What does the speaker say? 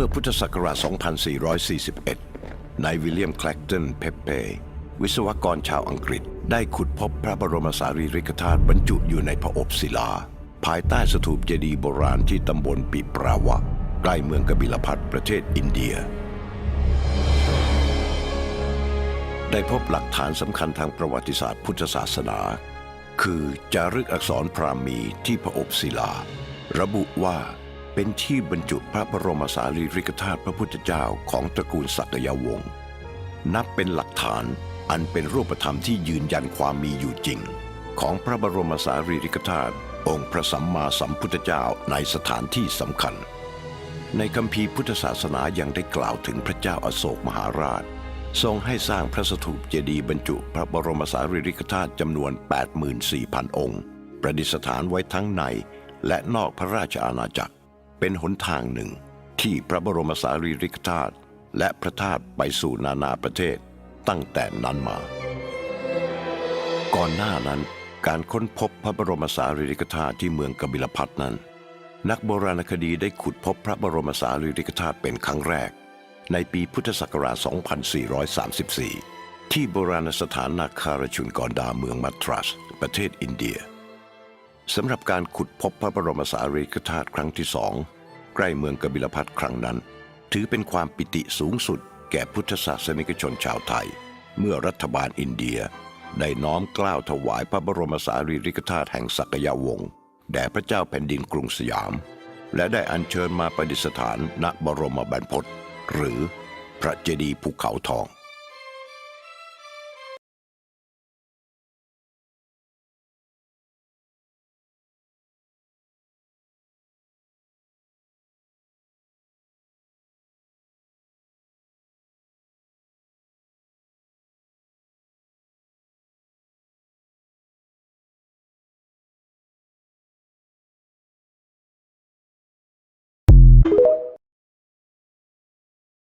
มื่อพุทธศักราช 2441 นายวิลเลียมแคลกตันเพปเป วิศวกรชาวอังกฤษ ได้ขุดพบพระบรมสารีริกธาตุบรรจุอยู่ในพระอบศิลา ภายใต้สถูปเจดีย์โบราณที่ตำบลปิปราวะ ใกล้เมืองกบิลพัทประเทศอินเดีย ได้พบหลักฐานสำคัญทางประวัติศาสตร์พุทธศาสนา คือจารึกอักษรพราหมีที่พระอบศิลา ระบุว่า เป็นที่บรรจุพระบรมสารีริกธาตุพระพุทธเจ้าของตระกูลสักยวงศ์นับเป็นหลักฐานอันเป็นรูปธรรมที่ยืนยันความมีอยู่จริง ของพระบรมสารีริกธาตุองค์พระสัมมาสัมพุทธเจ้าในสถานที่สำคัญ ในคัมภีร์พุทธศาสนายังได้กล่าวถึงพระเจ้าอโศกมหาราช ทรงให้สร้างพระสถูปเจดีย์บรรจุพระบรมสารีริกธาตุจำนวน 84,000 องค์ ประดิษฐานไว้ทั้งในและนอกพระราชอาณาจักร เป็นหนทางหนึ่งที่พระบรมสารีริกธาตุและพระธาตุไปสู่นานาประเทศตั้งแต่นั้นมา ก่อนหน้านั้นการค้นพบพระบรมสารีริกธาตุที่เมืองกบิลพัทนั้น นักโบราณคดีได้ขุดพบพระบรมสารีริกธาตุเป็นครั้งแรก ในปีพุทธศักราช 2434 ที่โบราณสถานนาคารชุนกอนดาเมืองมัตรัส ประเทศอินเดีย สำหรับการขุดพบพระบรมสารีริกธาตุครั้งที่สองใกล้เมืองกบิลพัทครั้งนั้น ถือเป็นความปิติสูงสุด แก่พุทธศาสนิกชนชาวไทย เมื่อรัฐบาลอินเดีย ได้น้อมกล้าวถวายพระบรมสารีริกธาตุแห่งศักยวงศ์แด่พระเจ้าแผ่นดินกรุงสยาม และได้อัญเชิญมาประดิษฐานณบรมบรรพตหรือพระเจดีย์ภูเขาทอง